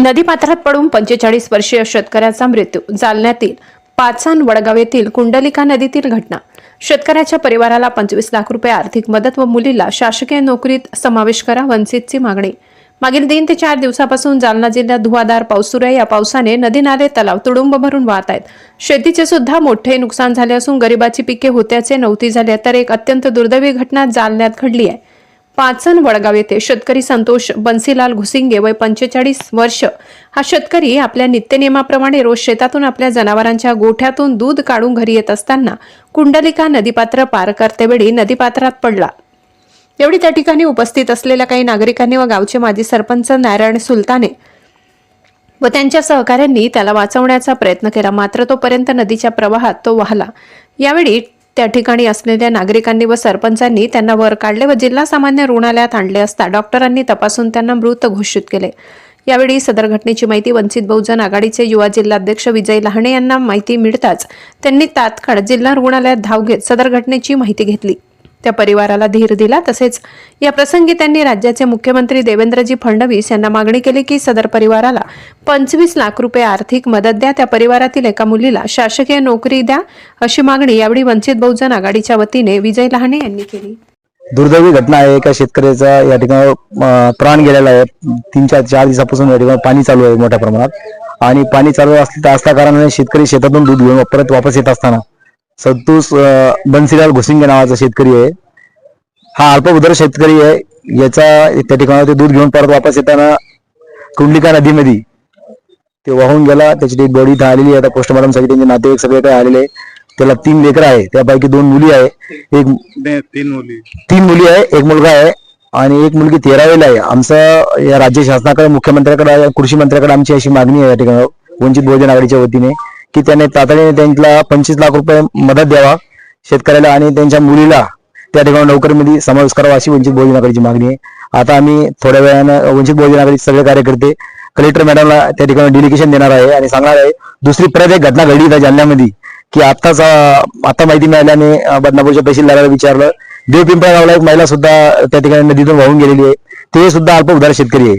नदीपात्रात पडून पंचेचाळीस वर्षीय शेतकऱ्याचा मृत्यू जालन्यातील पाचान वडगाव येथील कुंडलिका नदीतील घटना. शेतकऱ्याच्या परिवाराला पंचवीस लाख रुपये आर्थिक मदत व मुलीला शासकीय नोकरीत समावेश करा वंचितची मागणी. मागील तीन ते चार दिवसापासून जालना जिल्ह्यात धुवाधार पाऊस सुरू आहे. या पावसाने नदी नाले तलाव तुडुंब भरून वाहत आहेत. शेतीचे सुद्धा मोठे नुकसान झाले असून गरिबाची पिके होत्याचे नव्हती झाले तर एक अत्यंत दुर्दैवी घटना जालन्यात घडली आहे. पाचन वडगाव येथे शेतकरी संतोष बन्सीलाल घुसिंगे वय पंचेचाळीस वर्ष. हा शेतकरी आपल्या नित्यनियमाप्रमाणे रोज शेतातून आपल्या जनावरांच्या गोठ्यातून दूध काढून घरी येत असताना कुंडलिका नदीपात्र पार करतेवेळी नदीपात्रात पडला. एवढी त्या ठिकाणी उपस्थित असलेल्या काही नागरिकांनी व गावचे माजी सरपंच नारायण सुलताने व त्यांच्या सहकाऱ्यांनी त्याला वाचवण्याचा प्रयत्न केला. मात्र तोपर्यंत नदीच्या प्रवाहात तो वाहला. यावेळी त्या ठिकाणी असलेल्या नागरिकांनी व सरपंचांनी त्यांना वर काढले व जिल्हा सामान्य रुग्णालयात आणले असता डॉक्टरांनी तपासून त्यांना मृत घोषित केले. यावेळी सदर घटनेची माहिती वंचित बहुजन आघाडीचे युवा जिल्हाध्यक्ष विजय लहाणे यांना माहिती मिळताच त्यांनी तात्काळ जिल्हा रुग्णालयात धाव घेत सदर घटनेची माहिती घेतली. त्या परिवाराला धीर दिला. तसेच या प्रसंगी त्यांनी राज्याचे मुख्यमंत्री देवेंद्रजी फडणवीस यांना मागणी केली की सदर परिवाराला पंचवीस लाख रुपये आर्थिक मदत द्या. त्या परिवारातील एका मुलीला शासकीय नोकरी द्या अशी मागणी यावेळी वंचित बहुजन आघाडीच्या वतीने विजय लहाने यांनी केली. दुर्दैवी घटना आहे. एका शेतकऱ्याचा या ठिकाणी प्राण गेलेला आहे. तीन चार चार दिवसापासून या ठिकाणी पाणी चालू आहे मोठ्या प्रमाणात. आणि पाणी चालू असल्या असल्या कारणाने शेतकरी शेतातून दूध घेऊन परत वापस येत असताना संतोष बन्सीलाल घुसिंगे नावाचा शेतकरी आहे. हा अल्पभूधार शेतकरी आहे. याचा त्या ठिकाणी ते दूध घेऊन परत वापस येताना कुंडलिका नदीमध्ये ते वाहून गेला. त्याची डेड बॉडी इथं आलेली आहे. आता पोस्टमॉर्टमसाठी त्यांचे नातेवाईक सगळे काही आलेले त्याला तीन लेकरं आहे त्यापैकी दोन मुली आहे एक तीन मुली. तीन मुली आहे. एक मुलगा आहे. आणि एक मुलगी तेरावेला आहे. आमचं या राज्य शासनाकडे मुख्यमंत्र्याकडे कृषी मंत्र्याकडे आमची अशी मागणी आहे या ठिकाणी वंचित बहुजन आघाडीच्या वतीने. की त्याने तातडीने त्यांना पंचवीस लाख रुपये मदत द्यावा शेतकऱ्याला आणि त्यांच्या मुलीला त्या ठिकाणी नोकरीमध्ये समावेश करावा अशी वंचित बहुजन आघाडीची मागणी आहे. आता आम्ही थोड्या वेळानं वंचित बहुजन आघाडीचे सगळे कार्यकर्ते कलेक्टर मॅडमला त्या ठिकाणी डेलिगेशन देणार आहे आणि सांगणार आहे दुसरी परत एक घटना घडली त्या जालन्यामध्ये की आत्ताच आता माहिती मिळाल्याने बदनापूरच्या तहसीलदाराला विचारलं देवपिंपळा गावला एक महिला सुद्धा त्या ठिकाणी नदीतून वाहून गेलेली आहे ते सुद्धा अल्प उदार शेतकरी आहे.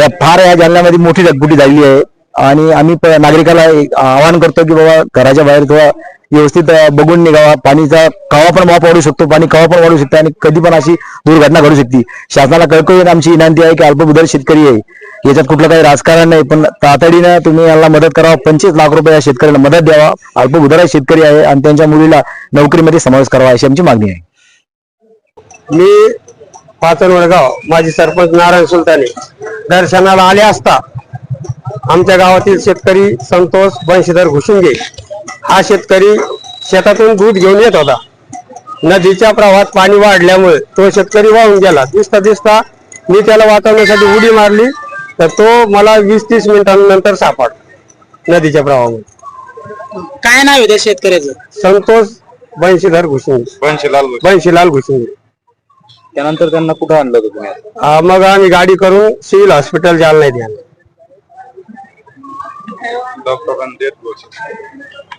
या फार या जालन्यामध्ये मोठी ढगफुटी झालेली आहे. आणि आम्ही नागरिकाला आवाहन करतो की बाबा घराच्या बाहेर किंवा व्यवस्थित बघून निघावा. पाणीचा कवा पण वाप वाढू शकतो पाणी कवा पण वाढू शकते आणि कधी पण अशी दुर्घटना घडू शकते. शासनाला कळकळून आमची विनंती आहे की अल्पभूधार शेतकरी आहे. याच्यात कुठलं काही राजकारण नाही पण तातडीनं तुम्ही याला मदत करावा. पंचवीस लाख रुपये या शेतकऱ्यांना मदत द्यावा. अल्पभूधार शेतकरी आहे आणि त्यांच्या मुलीला नोकरीमध्ये समावेश करावा अशी आमची मागणी आहे. मी पाचन वडगाव माझी सरपंच नारायण सुलताने. दर्शनाला आले असता आमच्या गावातील शेतकरी संतोष बंशीधर घुसुंगे हा शेतकरी शेतातून दूध घेऊन येत होता. नदीच्या प्रवाहात पाणी वाढल्यामुळे तो शेतकरी वाहून गेला. दिसता दिसता मी त्याला वाचवण्यासाठी उडी मारली तर तो मला वीस तीस मिनिटांनंतर सापड नदीच्या प्रवाहामध्ये काय नाव आहे त्या शेतकऱ्याचं? संतोष बंशीधर घुसुंगे बनशीलाल बंशीलाल घुसुंगे त्यानंतर त्यांना कुठं आणलं होतं तुम्ही? मग आम्ही गाडी करून सिव्हिल हॉस्पिटल जालना द्या डॉक्टरांनी देत घोषित